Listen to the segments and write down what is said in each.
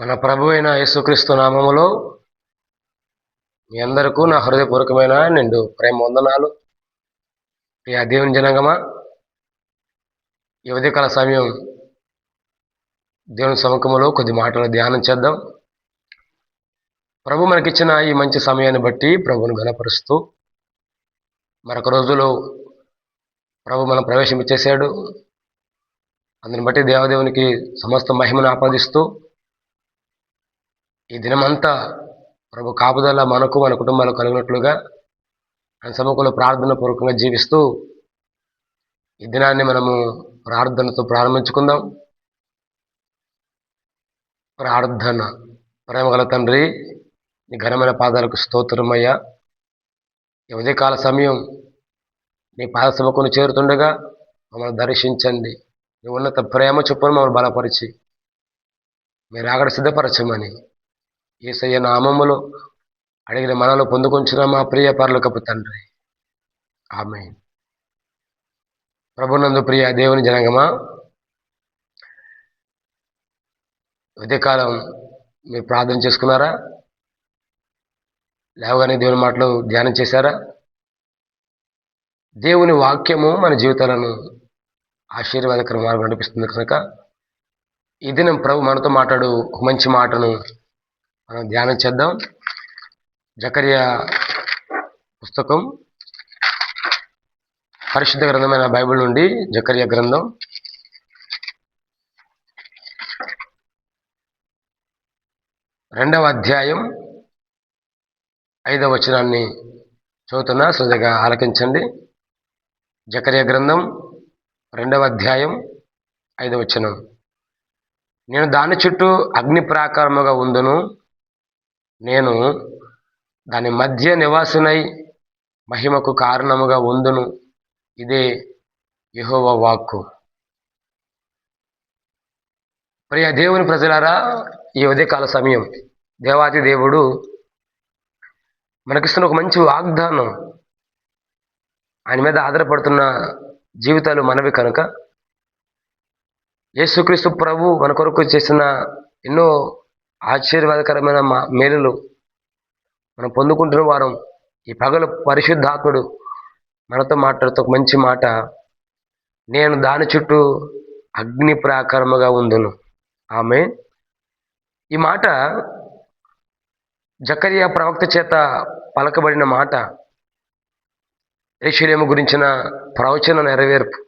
మన ప్రభు అయిన యేసుక్రీస్తు నామములో మీ అందరికీ నా హృదయపూర్వకమైన నిండు ప్రేమ వందనాలు ప్రియ దేవుని జనంగమా ఈ ఉదయకాల సమయం దేవుని సముఖంలో కొద్ది మాటలు ధ్యానం చేద్దాం. ప్రభు మనకిచ్చిన ఈ మంచి సమయాన్ని బట్టి ప్రభుని గణపరుస్తూ మరొక రోజులో ప్రభు మనం ప్రవేశం ఇచ్చేసాడు అందుని బట్టి దేవదేవునికి సమస్త మహిమను ఆపాదిస్తూ ఈ దినమంతా ప్రభు కాపుదల మనకు మన కుటుంబాలకు కలిగినట్లుగా ఆయన సమకూల ప్రార్థన పూర్వకంగా జీవిస్తూ ఈ దినాన్ని మనము ప్రార్థనతో ప్రారంభించుకుందాం. ప్రార్థన. ప్రేమగల తండ్రి నీ ఘనమైన పాదాలకు స్తోత్రమయ్యా ఈ ఉదయకాల సమయం నీ పాద సముఖను చేరుతుండగా మమ్మల్ని దర్శించండి. నీ ఉన్నత ప్రేమ చొప్పున మమ్మల్ని బలపరిచి మీరు అక్కడ సిద్ధపరచమని ఏసయ్య నామములో అడిగిన మనలో పొందుకొంచిన మా ప్రియ పర్లకపు తండ్రి. ఆమె ప్రభునందు ప్రియ దేవుని జనగమా ఉదయకాలం మీరు ప్రార్థన చేసుకున్నారా? లేవగానే దేవుని మాటలు ధ్యానం చేశారా? దేవుని వాక్యము మన జీవితాలను ఆశీర్వాదకర మార్గం నడిపిస్తుంది కనుక ఈ దినం ప్రభు మనతో మాట్లాడు ఒక మంచి మాటను మనం ధ్యానం చేద్దాం. జకరియా పుస్తకం. పరిశుద్ధ గ్రంథమైన బైబిల్ నుండి జకరియా గ్రంథం. రెండవ అధ్యాయం ఐదవ వచనాన్ని చదువుతున్నా శ్రద్ధగా ఆలకించండి. జకరియా గ్రంథం రెండవ అధ్యాయం ఐదవ వచనం. నేను దాని చుట్టూ అగ్ని ప్రాకారముగా ఉందును నేను దాని మధ్య నివాసునై మహిమకు కారణముగా ఉందును. ఇదే యహోవ వాక్కు. ప్రియ దేవుని ప్రజలారా ఈ ఉదయకాల సమయం దేవాది దేవుడు మనకిస్తున్న ఒక మంచి వాగ్దానం. ఆయన మీద ఆధారపడుతున్న జీవితాలు మనవి కనుక యేసుక్రీస్తు ప్రభు మన కొరకు చేసిన ఎన్నో ఆశీర్వాదకరమైన మా మేలులు మనం పొందుకుంటున్న వారం ఈ పగలు పరిశుద్ధాత్ముడు మనతో మాట్లాడుతూ ఒక మంచి మాట. నేను దాని చుట్టూ అగ్ని ప్రాకారముగా ఉందును. ఆమె ఈ మాట జకరియా ప్రవక్త చేత పలకబడిన మాట. ఎరిశలేము గురించిన ప్రవచన నెరవేర్పు.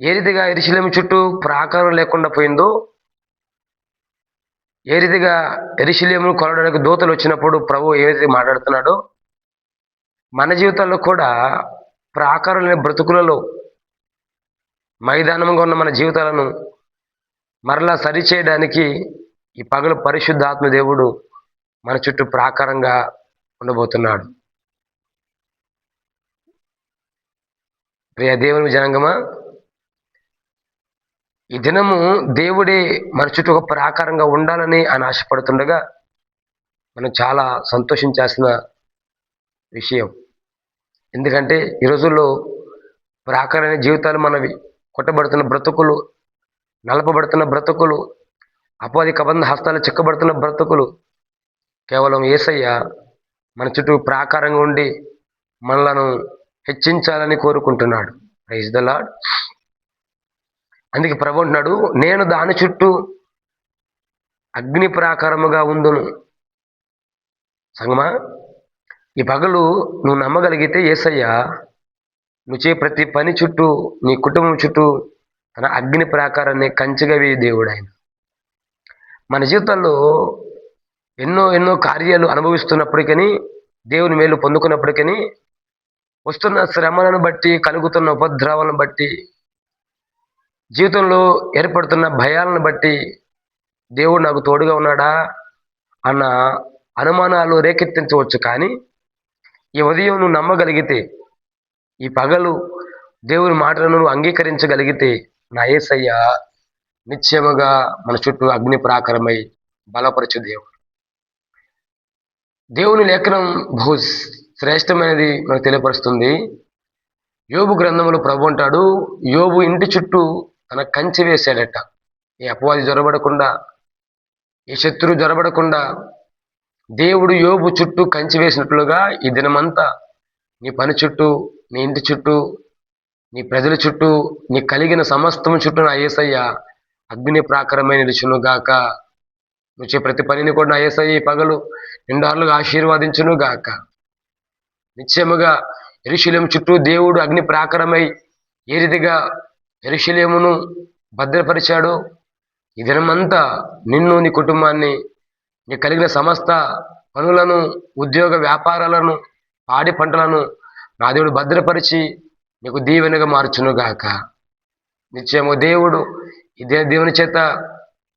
ఏ రీతిగా ఎరిశలేము చుట్టూ ప్రాకారం లేకుండా పోయిందో ఏ రీతిగా ఎరిశలేమును కొనడానికి దూతలు వచ్చినప్పుడు ప్రభు ఏ రీతి మాట్లాడుతున్నాడో మన జీవితాల్లో కూడా ప్రాకారం లేని బ్రతుకులలో మైదానంగా ఉన్న మన జీవితాలను మరలా సరిచేయడానికి ఈ పగలు పరిశుద్ధాత్మ దేవుడు మన చుట్టూ ప్రాకారంగా ఉండబోతున్నాడు. ప్రియ దేవుని జనంగమా ఈ దినము దేవుడే మన చుట్టూ ఒక ప్రాకారంగా ఉండాలని ఆయన ఆశపడుతుండగా మనం చాలా సంతోషించాల్సిన విషయం. ఎందుకంటే ఈ రోజుల్లో ప్రాకారమైన జీవితాలు మనవి కొట్టబడుతున్న బ్రతుకులు నలపబడుతున్న బ్రతుకులు అపాధి కబంధ హస్తాలు చిక్కబడుతున్న బ్రతుకులు కేవలం ఏసయ్య మన చుట్టూ ప్రాకారంగా ఉండి మనలను హెచ్చించాలని కోరుకుంటున్నాడు. ప్రైజ్ ద లాడ్ అందుకే ప్రభు అంటున్నాడు నేను దాని చుట్టూ అగ్ని ప్రాకారముగా ఉందును. సంగమా? ఈ పగలు నువ్వు నమ్మగలిగితే ఏసయ్యా నువ్వు చే ప్రతి పని చుట్టూ నీ కుటుంబం చుట్టూ తన అగ్ని ప్రాకారాన్ని కంచిగా వేయి దేవుడు ఆయన. మన జీవితంలో ఎన్నో ఎన్నో కార్యాలు అనుభవిస్తున్నప్పటికని దేవుని మేలు పొందుకున్నప్పటికని వస్తున్న శ్రమలను బట్టి కలుగుతున్న ఉపద్రవాలను బట్టి జీవితంలో ఏర్పడుతున్న భయాలను బట్టి దేవుడు నాకు తోడుగా ఉన్నాడా అన్న అనుమానాలు రేకెత్తించవచ్చు కానీ ఈ ఉదయం నువ్వు నమ్మగలిగితే ఈ పగలు దేవుని మాటలను నువ్వు అంగీకరించగలిగితే నా ఏసయ్య నిత్యముగా మన చుట్టూ అగ్ని ప్రాకారమై బలపరచు దేవుడు. దేవుని లేఖనం బహు శ్రేష్టమైనది మనకు తెలియపరుస్తుంది. యోబు గ్రంథంలో ప్రభు అంటాడు యోబు ఇంటి చుట్టూ తన కంచె వేశాడట. ఏ అపవాది జొరబడకుండా ఏ శత్రువు జొరబడకుండా దేవుడు యోబు చుట్టూ కంచి వేసినట్లుగా ఈ దినమంతా నీ పని చుట్టూ నీ ఇంటి చుట్టూ నీ ప్రజల చుట్టూ నీ కలిగిన సమస్తం చుట్టూ నా ఏసయ్య అగ్ని ప్రాకారమై నిలుచునుగాక. నువ్వు ప్రతి పనిని కూడా నా ఏసయ్య ఈ పగలు నిండార్లుగా ఆశీర్వాదించునుగాక నిశ్చయముగా ఎరుశలేం చుట్టూ దేవుడు అగ్ని ప్రాకారమై ఏ రీతిగా ఎరుషలేమును భద్రపరిచాడో. ఈ దినమంతా నిన్ను నీ కుటుంబాన్ని నీ కలిగిన సమస్త పనులను ఉద్యోగ వ్యాపారాలను పాడి పంటలను నా దేవుడు భద్రపరిచి నీకు దీవెనగా మార్చునుగాక. నిత్యము దేవుడు ఇదే దేవుని చేత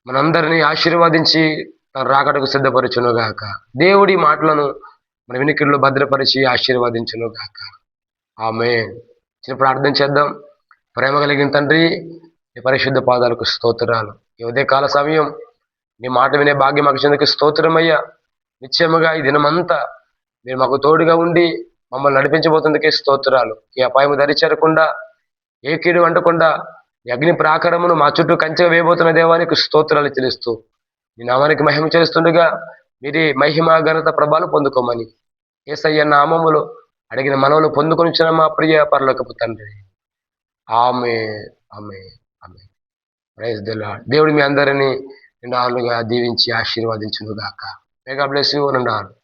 మనందరినీ ఆశీర్వదించి తన రాకడకు సిద్ధపరచునుగాక. దేవుడి మాటలను మన వినికిడిలో భద్రపరిచి ఆశీర్వదించునుగాక. ఆమె చిన్న ప్రార్థన చేద్దాం. ప్రేమ కలిగిన తండ్రి నీ పరిశుద్ధ పాదాలకు స్తోత్రాలు. ఈ ఉదయకాల సమయం నీ మాట వినే భాగ్యం మాకు చెందుకు స్తోత్రమయ్యా. నిశ్చయముగా ఈ దినమంతా మీరు మాకు తోడుగా ఉండి మమ్మల్ని నడిపించబోతుందికే స్తోత్రాలు. ఈ అపాయము దరిచేరకుండా ఏ కీడు అంటకుండా ఈ అగ్ని ప్రాకారమును మా చుట్టూ కంచె వేయబోతున్న దేవానికి స్తోత్రాలు తెలుస్తూ నీ నామానికి మహిమ చేస్తుండగా మీరే మహిమ ఘనత ప్రభాలు పొందుకోమని ఏసయ్య నామములో అడిగిన మనవులు పొందుకొని మా ప్రియ పరలోకపు తండ్రి. ఆమె ఆమె ఆమె. ప్రైజ్ దెలా దేవుడు మీ అందరినీ నిండాలుగా దీవించి ఆశీర్వదించునుగాక. Megha bless you నిండాలు